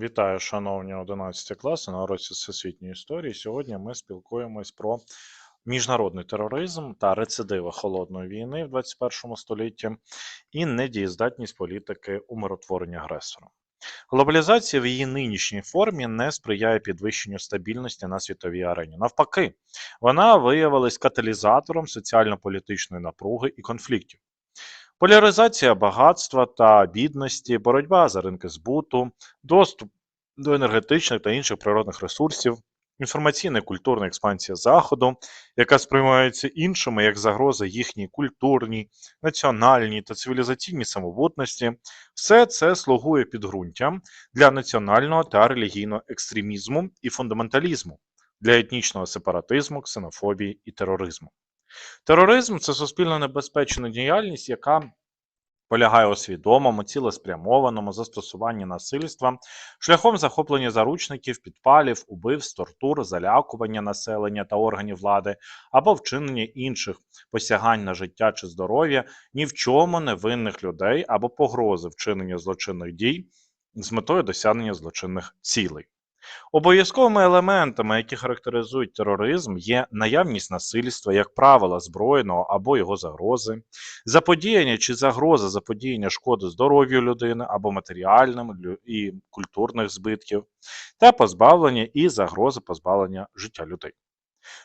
Вітаю, шановні 11 класи на уроці всесвітньої історії. Сьогодні ми спілкуємось про міжнародний тероризм та рецидиви холодної війни в 21 столітті і недієздатність політики умиротворення агресора. Глобалізація в її нинішній формі не сприяє підвищенню стабільності на світовій арені. Навпаки, вона виявилась каталізатором соціально-політичної напруги і конфліктів. Поляризація багатства та бідності, боротьба за ринки збуту, доступ до енергетичних та інших природних ресурсів, інформаційна і культурна експансія Заходу, яка сприймається іншими як загроза їхній культурній, національній та цивілізаційній самобутності, все це слугує підґрунтям для національного та релігійного екстремізму і фундаменталізму, для етнічного сепаратизму, ксенофобії і тероризму. Тероризм це суспільно небезпечна діяльність, яка полягає у свідомому, цілеспрямованому застосуванні насильства шляхом захоплення заручників, підпалів, убивств, тортур, залякування населення та органів влади або вчинення інших посягань на життя чи здоров'я ні в чому невинних людей або погрози вчинення злочинних дій з метою досягнення злочинних цілей. Обов'язковими елементами, які характеризують тероризм, є наявність насильства, як правило, збройного або його загрози, заподіяння чи загроза заподіяння шкоди здоров'ю людини або матеріальним і культурних збитків, та позбавлення і загроза позбавлення життя людей.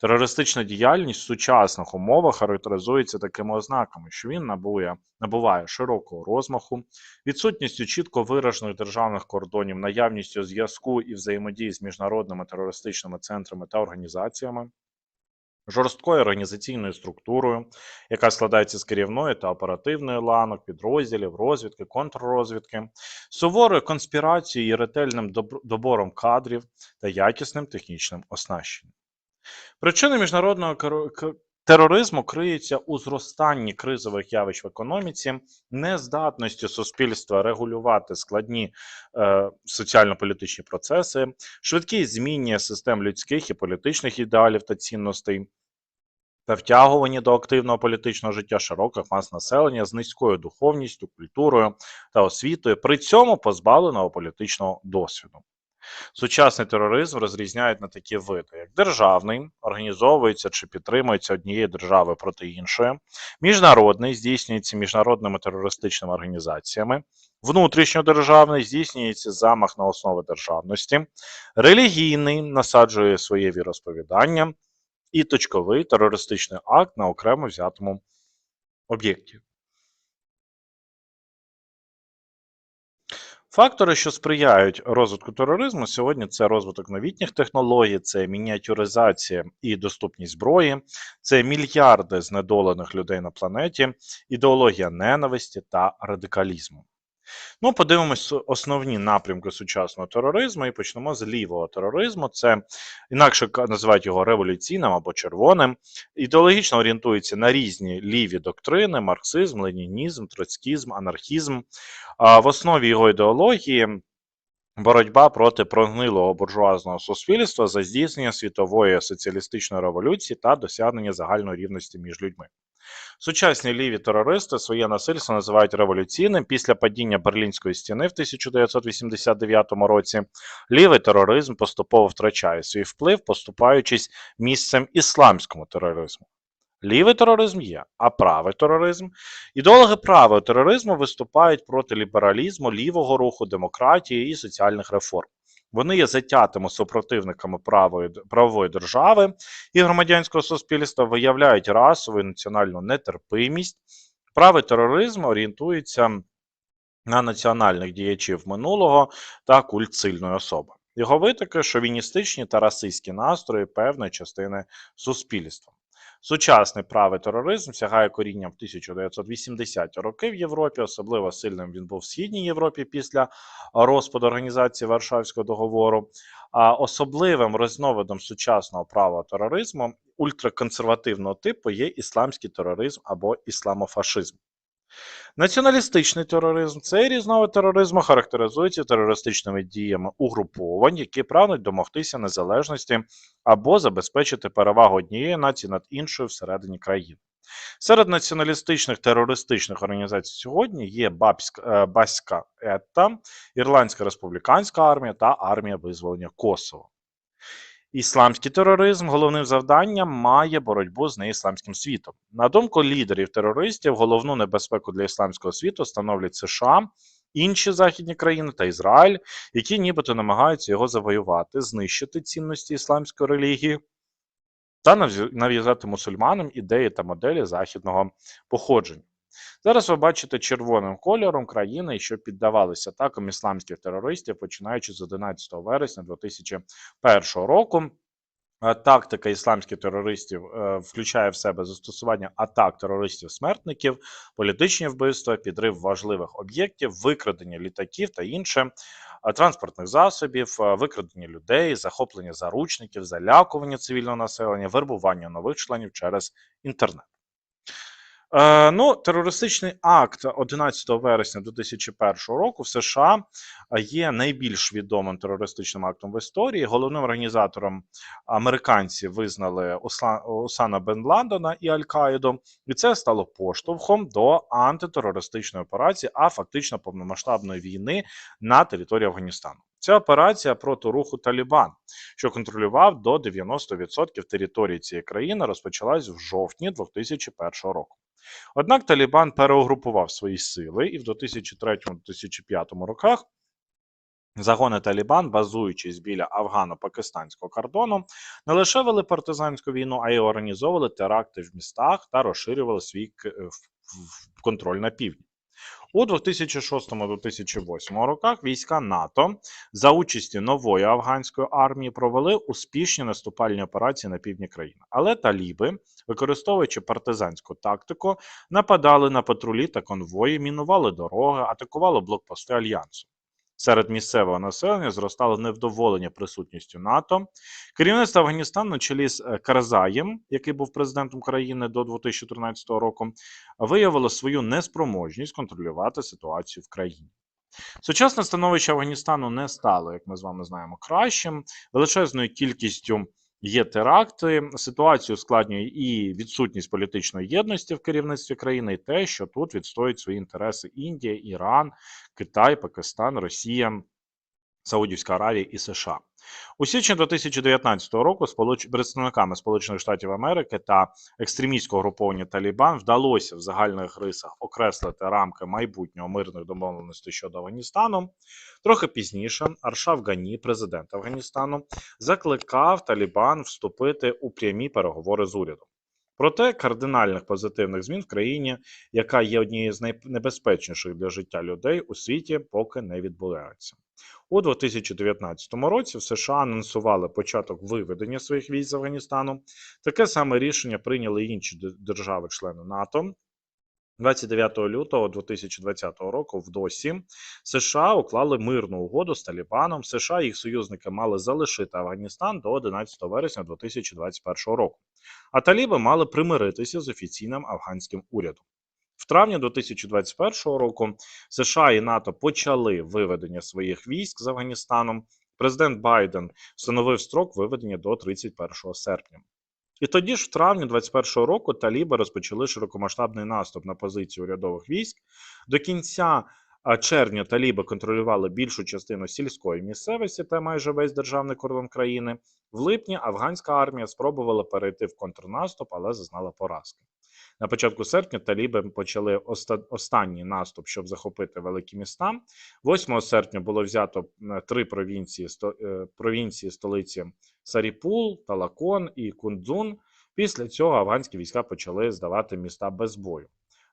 Терористична діяльність в сучасних умовах характеризується такими ознаками, що він набує, набуває широкого розмаху, відсутністю чітко виражених державних кордонів, наявністю зв'язку і взаємодії з міжнародними терористичними центрами та організаціями, жорсткою організаційною структурою, яка складається з керівної та оперативної ланок, підрозділів, розвідки, контррозвідки, суворою конспірацією і ретельним добором кадрів та якісним технічним оснащенням. Причини міжнародного тероризму криються у зростанні кризових явищ в економіці, нездатності суспільства регулювати складні е, соціально-політичні процеси, швидкій зміні систем людських і політичних ідеалів та цінностей. Та втягування до активного політичного життя широких мас населення з низькою духовністю, культурою та освітою, при цьому позбавленого політичного досвіду. Сучасний тероризм розрізняють на такі види: як державний, організовується чи підтримується однією державою проти іншої, міжнародний здійснюється міжнародними терористичними організаціями, внутрішньодержавний здійснюється замах на основи державності, релігійний насаджує своє віросповідання, і точковий терористичний акт на окремо взятому об'єкті. Фактори, що сприяють розвитку тероризму, сьогодні це розвиток новітніх технологій, це мініатюризація і доступність зброї, це мільярди знедолених людей на планеті, ідеологія ненависті та радикалізму. Ну, подивимось основні напрямки сучасного тероризму і почнемо з лівого тероризму. Це інакше називають його революційним або червоним. Ідеологічно орієнтується на різні ліві доктрини: марксизм, ленінізм, троцькізм, анархізм. А в основі його ідеології боротьба проти прогнилого буржуазного суспільства за здійснення світової соціалістичної революції та досягнення загальної рівності між людьми. Сучасні ліві терористи своє насильство називають революційним. Після падіння Берлінської стіни в 1989 році лівий тероризм поступово втрачає свій вплив, поступаючись місцем ісламському тероризму. Лівий тероризм є, а правий тероризм. Ідеологи правого тероризму виступають проти лібералізму, лівого руху, демократії і соціальних реформ. Вони є затятими супротивниками правої, правової держави і громадянського суспільства, виявляють расову і національну нетерпимість. Правий тероризм орієнтується на національних діячів минулого та культ сильної особи. Його витоки шовіністичні та расистські настрої певної частини суспільства. Сучасний правий тероризм сягає корінням в 1980-ті роки в Європі. Особливо сильним він був в Східній Європі після розпаду організації Варшавського договору. А особливим різновидом сучасного права тероризму ультраконсервативного типу є ісламський тероризм або ісламофашизм. Націоналістичний тероризм цей різновид тероризму характеризується терористичними діями угруповань, які прагнуть домогтися незалежності або забезпечити перевагу однієї нації над іншою всередині країни. Серед націоналістичних терористичних організацій сьогодні є е, Баська Етта, Ірландська республіканська армія та армія визволення Косово. Ісламський тероризм головним завданням має боротьбу з неісламським світом. На думку лідерів терористів, головну небезпеку для ісламського світу становлять США, інші західні країни та Ізраїль, які нібито намагаються його завоювати, знищити цінності ісламської релігії та нав'язати мусульманам ідеї та моделі західного походження. Зараз ви бачите червоним кольором країни, що піддавалися атакам ісламських терористів, починаючи з 11 вересня 2001 року. Е, Тактика ісламських терористів е, включає в себе застосування атак терористів-смертників, політичні вбивства, підрив важливих об'єктів, викрадення літаків та інше, е, транспортних засобів, викрадення людей, захоплення заручників, залякування цивільного населення, вербування нових членів через інтернет. Е, ну, терористичний акт 11 вересня 2001 року в США є найбільш відомим терористичним актом в історії. Головним організатором американці визнали Осана Бен Ладена і Аль-Каїду, і це стало поштовхом до антитерористичної операції, а фактично повномасштабної війни на території Афганістану. Ця операція проти руху Талібан, що контролював до 90% території цієї країни, розпочалась в жовтні 2001 року. Однак Талібан переугрупував свої сили і в 2003-2005 роках загони Талібан, базуючись біля афгано-пакистанського кордону, не лише вели партизанську війну, а й організовували теракти в містах та розширювали свій в- контроль на півдні. У 2006-2008 роках війська НАТО за участі нової афганської армії провели успішні наступальні операції на півдні країни. Але таліби, використовуючи партизанську тактику, нападали на патрулі та конвої, мінували дороги, атакували блокпости альянсу. Серед місцевого населення зростало невдоволення присутністю НАТО. Керівництво Афганістану на чолі з е, Карзаєм, який був президентом країни до 2013 року, виявило свою неспроможність контролювати ситуацію в країні. Сучасне становище Афганістану не стало, як ми з вами знаємо, кращим. Величезною кількістю є теракти. Ситуацію ускладнює і відсутність політичної єдності в керівництві країни, і те, що тут відстоюють свої інтереси Індія, Іран, Китай, Пакистан, Росія. Саудівська Аравія і США у січні 2019 року сполуч... представниками Сполучених Штатів Америки та екстремістського груповання Талібан вдалося в загальних рисах окреслити рамки майбутнього мирних домовленостей щодо Афганістану. Трохи пізніше Аршав Гані, президент Афганістану, закликав Талібан вступити у прямі переговори з урядом. Проте кардинальних позитивних змін в країні, яка є однією з найнебезпечніших для життя людей у світі, поки не відбувається. У 2019 році в США анонсували початок виведення своїх військ з Афганістану. Таке саме рішення прийняли інші держави-члени НАТО. 29 лютого 2020 року в ДОСі США уклали мирну угоду з Талібаном. США і їх союзники мали залишити Афганістан до 11 вересня 2021 року. А таліби мали примиритися з офіційним афганським урядом. В травні 2021 року США і НАТО почали виведення своїх військ з Афганістаном. Президент Байден встановив строк виведення до 31 серпня. І тоді ж, в травні 2021 року, таліби розпочали широкомасштабний наступ на позиції урядових військ. До кінця червня таліби контролювали більшу частину сільської місцевості та майже весь державний кордон країни. В липні афганська армія спробувала перейти в контрнаступ, але зазнала поразки. На початку серпня таліби почали оста- останній наступ, щоб захопити великі міста. 8 серпня було взято три провінції, е, провінції столиці Саріпул, Талакон і Кундзун. Після цього афганські війська почали здавати міста без бою.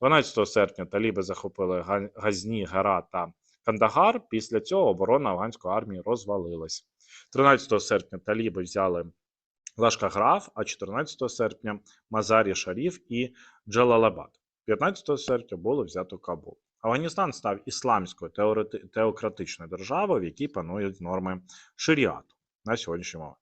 12 серпня таліби захопили Га- Газні, Гара та Кандагар. Після цього оборона афганської армії розвалилась. 13 серпня таліби взяли Лашкаграф, а 14 серпня Мазарі Шаріф і Джалалабад. 15 серпня було взято Кабул. Афганістан став ісламською теократичною державою, в якій панують норми шаріату на сьогоднішній момент.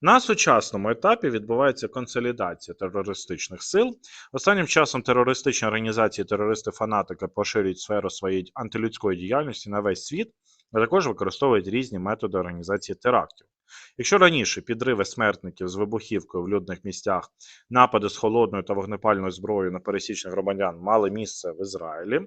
На сучасному етапі відбувається консолідація терористичних сил. Останнім часом терористичні організації, терористи-фанатики поширюють сферу своєї антилюдської діяльності на весь світ. А також використовують різні методи організації терактів. Якщо раніше підриви смертників з вибухівкою в людних місцях, напади з холодною та вогнепальною зброєю на пересічних громадян мали місце в Ізраїлі,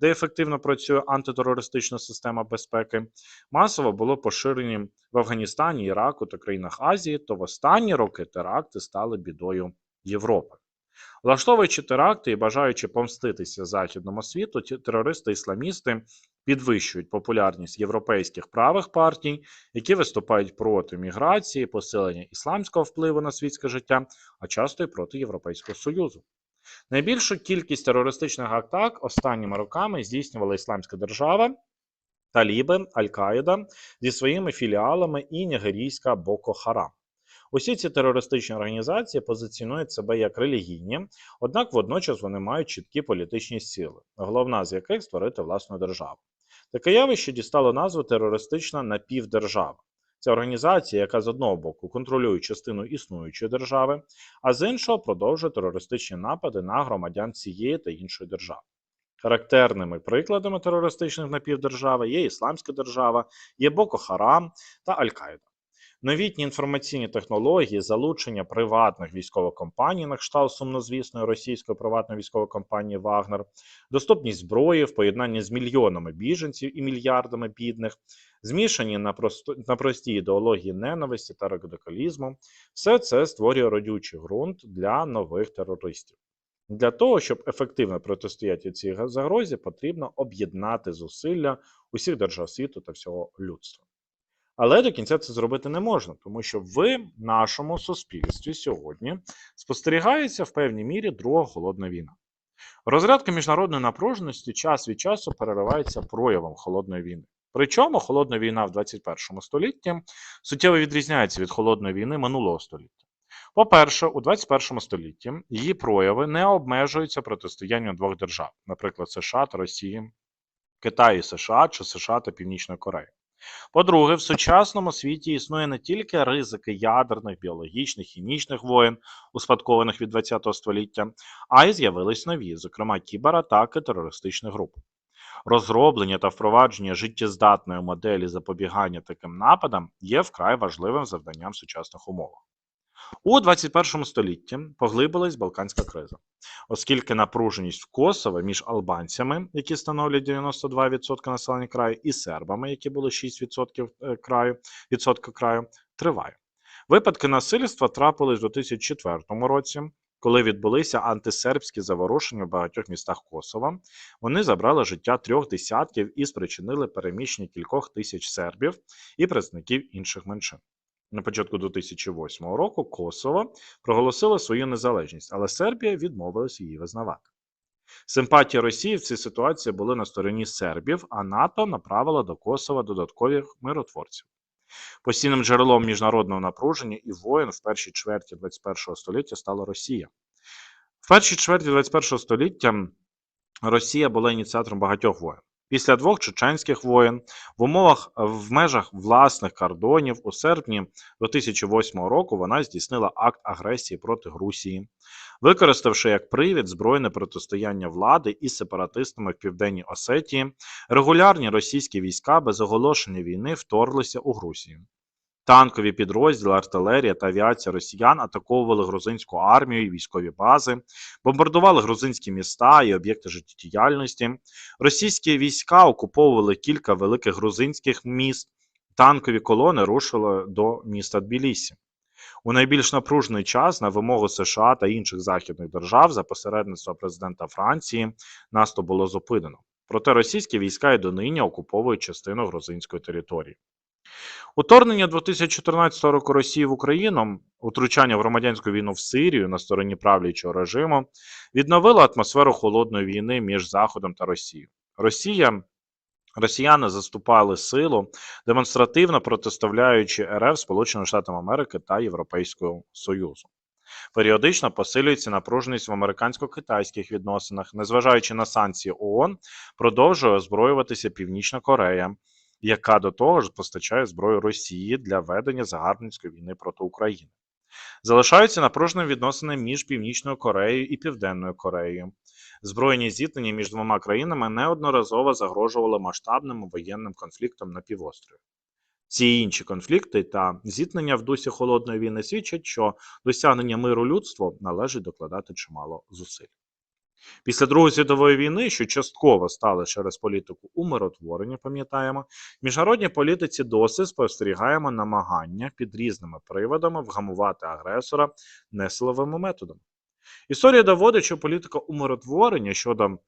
де ефективно працює антитерористична система безпеки, масово було поширені в Афганістані, Іраку та країнах Азії, то в останні роки теракти стали бідою Європи. Влаштовуючи теракти і бажаючи помститися західному світу, терористи-ісламісти підвищують популярність європейських правих партій, які виступають проти міграції, посилення ісламського впливу на світське життя, а часто й проти Європейського Союзу. Найбільшу кількість терористичних атак останніми роками здійснювала Ісламська держава, Таліби, Аль-Каїда зі своїми філіалами і нігерійська Боко Харам. Усі ці терористичні організації позиціонують себе як релігійні, однак водночас вони мають чіткі політичні сили, головна з яких створити власну державу. Таке явище дістало назву терористична напівдержава. Це організація, яка з одного боку контролює частину існуючої держави, а з іншого продовжує терористичні напади на громадян цієї та іншої держави. Характерними прикладами терористичних напівдержави є Ісламська держава, є Боко Харам та Аль-Каїда. Новітні інформаційні технології, залучення приватних військових компаній, на кшталт сумнозвісної російської приватної військової компанії Вагнер, доступність зброї в поєднанні з мільйонами біженців і мільярдами бідних, змішані на, просто, на прості ідеології ненависті та радикалізму, все це створює родючий ґрунт для нових терористів. Для того, щоб ефективно протистояти цій загрозі, потрібно об'єднати зусилля усіх держав світу та всього людства. Але до кінця це зробити не можна, тому що в нашому суспільстві сьогодні спостерігається в певній мірі друга холодна війна. Розрядка міжнародної напруженості час від часу переривається проявом холодної війни. Причому холодна війна в 21 столітті суттєво відрізняється від холодної війни минулого століття. По-перше, у 21 столітті її прояви не обмежуються протистоянням двох держав, наприклад, США та Росії, Китаю і США чи США та Північної Кореї. По-друге, в сучасному світі існує не тільки ризики ядерних, біологічних, хімічних воєн, успадкованих від ХХ століття, а й з'явились нові, зокрема кібератаки терористичних груп. Розроблення та впровадження життєздатної моделі запобігання таким нападам є вкрай важливим завданням в сучасних умовах. У 21 столітті поглибилась Балканська криза, оскільки напруженість в Косово між албанцями, які становлять 92% населення краю, і сербами, які були 6% е, краю, відсотка краю, триває. Випадки насильства трапились у 2004 році, коли відбулися антисербські заворушення в багатьох містах Косова. Вони забрали життя трьох десятків і спричинили переміщення кількох тисяч сербів і представників інших меншин. На початку 2008 року Косово проголосило свою незалежність, але Сербія відмовилась її визнавати. Симпатії Росії в цій ситуації були на стороні сербів, а НАТО направило до Косова додаткових миротворців. Постійним джерелом міжнародного напруження і воєн в першій чверті 21 століття стала Росія. В першій чверті 21 століття Росія була ініціатором багатьох воєн. Після двох чеченських воєн в умовах в межах власних кордонів у серпні 2008 року вона здійснила акт агресії проти Грузії, використавши як привід збройне протистояння влади із сепаратистами в південній Осетії, регулярні російські війська без оголошення війни вторглися у Грузію. Танкові підрозділи, артилерія та авіація росіян атаковували грузинську армію і військові бази, бомбардували грузинські міста і об'єкти життєдіяльності. Російські війська окуповували кілька великих грузинських міст. Танкові колони рушили до міста Тбілісі. У найбільш напружений час на вимогу США та інших західних держав за посередництва президента Франції наступ було зупинено. Проте російські війська і донині окуповують частину грузинської території. Уторгнення 2014 року Росії в Україну, утручання в громадянську війну в Сирію на стороні правлячого режиму, відновило атмосферу холодної війни між Заходом та Росією. Росія, Росіяни заступали силу, демонстративно протиставляючи РФ Сполученим Штатам Америки та Європейського Союзу. Періодично посилюється напруженість в американсько-китайських відносинах, незважаючи на санкції ООН, продовжує озброюватися Північна Корея, яка до того ж постачає зброю Росії для ведення загарбницької війни проти України. Залишаються напруженими відносини між Північною Кореєю і Південною Кореєю. збройні зіткнення між двома країнами неодноразово загрожували масштабним воєнним конфліктом на півострові. Ці інші конфлікти та зіткнення в дусі холодної війни свідчать, що досягнення миру людству належить докладати чимало зусиль. Після Другої світової війни, що частково стали через політику умиротворення, пам'ятаємо, в міжнародній політиці досі спостерігаємо намагання під різними приводами вгамувати агресора несиловими методами. Історія доводить, що політика умиротворення щодо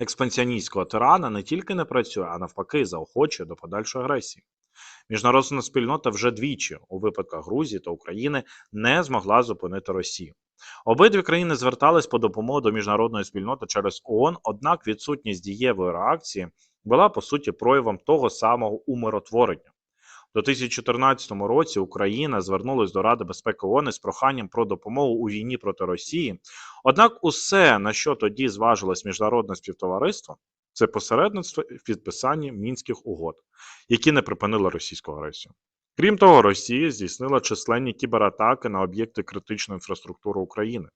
експансіоністського тирана не тільки не працює, а навпаки, заохочує до подальшої агресії. Міжнародна спільнота вже двічі у випадках Грузії та України не змогла зупинити Росію. Обидві країни звертались по допомогу до міжнародної спільноти через ООН, однак відсутність дієвої реакції була по суті проявом того самого умиротворення. У 2014 році Україна звернулась до Ради безпеки ООН із проханням про допомогу у війні проти Росії. Однак, усе, на що тоді зважилось міжнародне співтовариство, це посередництво в підписанні мінських угод, які не припинили російську агресію. Крім того, Росія здійснила численні кібератаки на об'єкти критичної інфраструктури України.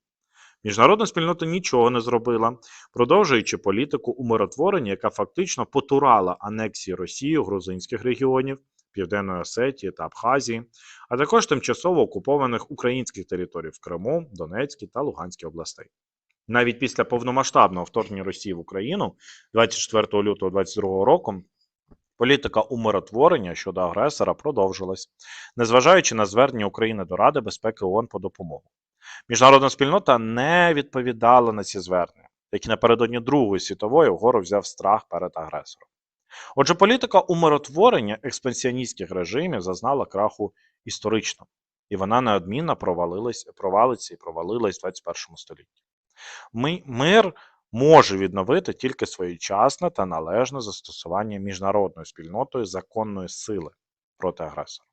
Міжнародна спільнота нічого не зробила, продовжуючи політику умиротворення, яка фактично потурала анексії Росії грузинських регіонів, Південної Осетії та Абхазії, а також тимчасово окупованих українських територій в Криму, Донецькій та Луганській областей. Навіть після повномасштабного вторгнення Росії в Україну 24 лютого 2022 року політика умиротворення щодо агресора продовжилась, незважаючи на звернення України до Ради безпеки ООН по допомогу. Міжнародна спільнота не відповідала на ці звернення, як і напередодні Другої світової вгору взяв страх перед агресором. Отже, політика умиротворення експансіоністських режимів зазнала краху історично, і вона неодмінно провалилась, провалиться і провалилась в 21 столітті. Ми, мир може відновити тільки своєчасне та належне застосування міжнародною спільнотою законної сили проти агресора.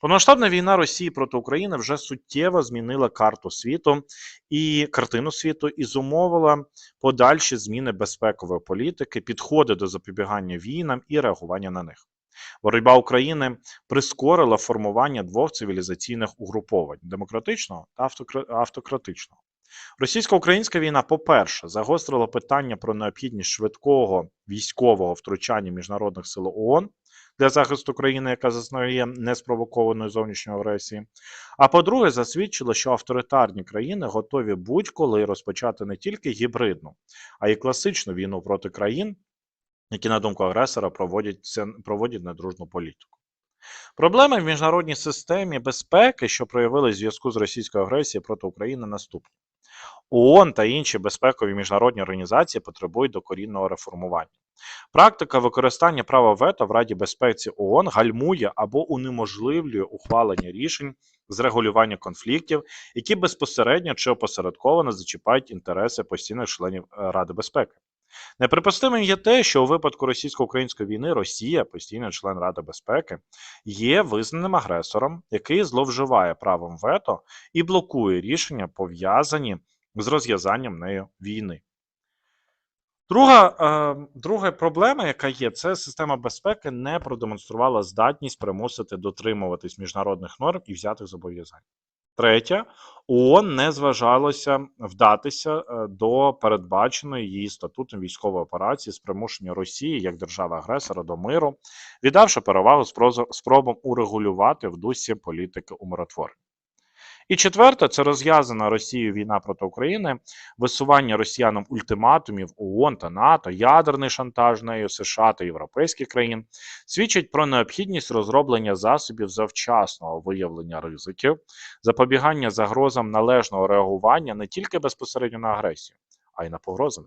Повномасштабна війна Росії проти України вже суттєво змінила карту світу і картину світу і зумовила подальші зміни безпекової політики, підходи до запобігання війнам і реагування на них. Боротьба України прискорила формування двох цивілізаційних угруповань демократичного та автократичного. Російсько-українська війна, по-перше, загострила питання про необхідність швидкого військового втручання міжнародних сил ООН для захисту країни, яка зазнає неспровокованої зовнішньої агресії. А по-друге, засвідчило, що авторитарні країни готові будь-коли розпочати не тільки гібридну, а й класичну війну проти країн, які, на думку агресора, проводять, проводять недружну політику. Проблеми в міжнародній системі безпеки, що проявились в зв'язку з російською агресією проти України, наступні. ООН та інші безпекові міжнародні організації потребують докорінного реформування. Практика використання права вето в Раді безпеці ООН гальмує або унеможливлює ухвалення рішень з регулювання конфліктів, які безпосередньо чи опосередковано зачіпають інтереси постійних членів е, Ради безпеки. Неприпустимим є те, що у випадку російсько-української війни Росія, постійний член Ради безпеки, є визнаним агресором, який зловживає правом вето і блокує рішення, пов'язані з розв'язанням нею війни. Друга, е, друга проблема, яка є, це система безпеки не продемонструвала здатність примусити дотримуватись міжнародних норм і взятих зобов'язань. Третє, ООН не зважалося вдатися е, до передбаченої її статутом військової операції з примушення Росії як держави-агресора до миру, віддавши перевагу спробам урегулювати в дусі політики умиротворення. І четверте, це розв'язана Росією війна проти України, висування росіянам ультиматумів ООН та НАТО, ядерний шантаж нею США та європейських країн свідчить про необхідність розроблення засобів завчасного виявлення ризиків, запобігання загрозам належного реагування не тільки безпосередньо на агресію, а й на погрози.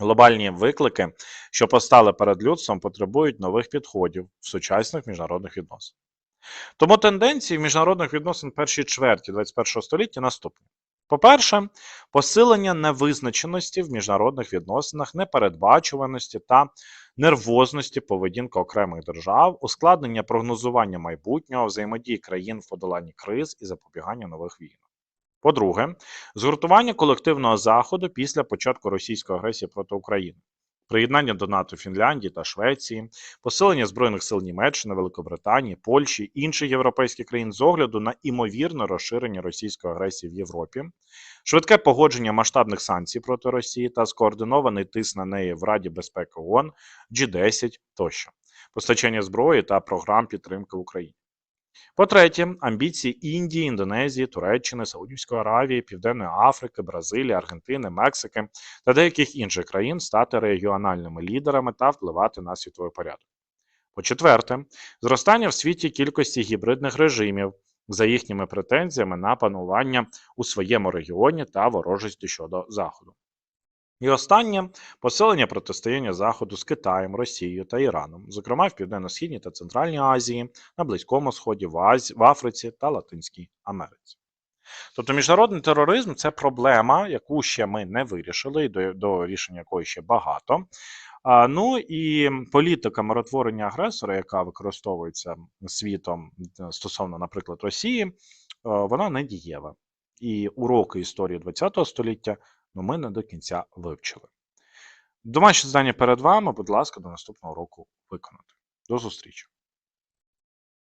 Глобальні виклики, що постали перед людством, потребують нових підходів в сучасних міжнародних відносинах. Тому тенденції міжнародних відносин першій чверті 21 століття наступні. По-перше, посилення невизначеності в міжнародних відносинах, непередбачуваності та нервозності поведінки окремих держав, ускладнення прогнозування майбутнього, взаємодії країн в подоланні криз і запобігання нових війн. По-друге, згуртування колективного заходу після початку російської агресії проти України. Приєднання до НАТО Фінляндії та Швеції, посилення збройних сил Німеччини, Великобританії, Польщі, інших європейських країн з огляду на імовірне розширення російської агресії в Європі, швидке погодження масштабних санкцій проти Росії та скоординований тиск на неї в Раді безпеки ООН, G10 тощо, постачання зброї та програм підтримки Україні. По-третє, амбіції Індії, Індонезії, Туреччини, Саудівської Аравії, Південної Африки, Бразилії, Аргентини, Мексики та деяких інших країн стати регіональними лідерами та впливати на світовий порядок. По-четверте, зростання в світі кількості гібридних режимів за їхніми претензіями на панування у своєму регіоні та ворожості щодо Заходу. І останнє посилення протистояння Заходу з Китаєм, Росією та Іраном, зокрема в Південно-Східній та Центральній Азії, на Близькому Сході, в, Азі, в Африці та Латинській Америці. Тобто міжнародний тероризм це проблема, яку ще ми не вирішили, і до, до рішення якої ще багато. А, ну і політика миротворення агресора, яка використовується світом е, стосовно, наприклад, Росії, е, вона не дієва. І уроки історії ХХ століття ну, ми не до кінця вивчили. Домашнє завдання перед вами, будь ласка, до наступного року виконати. До зустрічі!